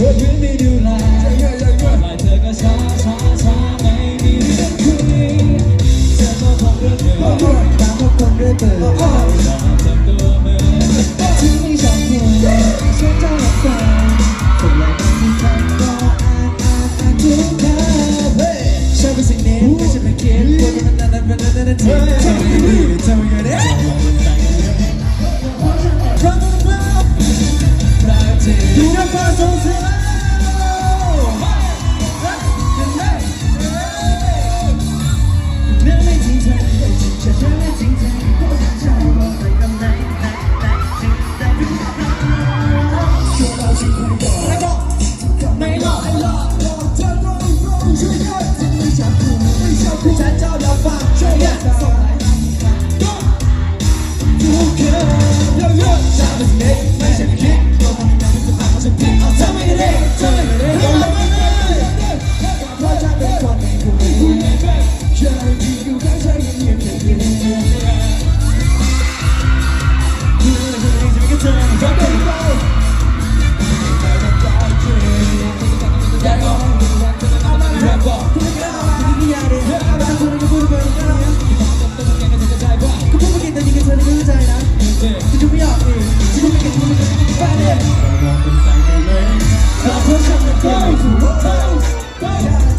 หรือไม่ดูแลปล่ยเธอก็ช้าช้าช้าไม่มีเรื่องคุยเธอก็คเรื่อเดิมตามทนเรื่อเธอ รักที่อยู่ใน Jeremy.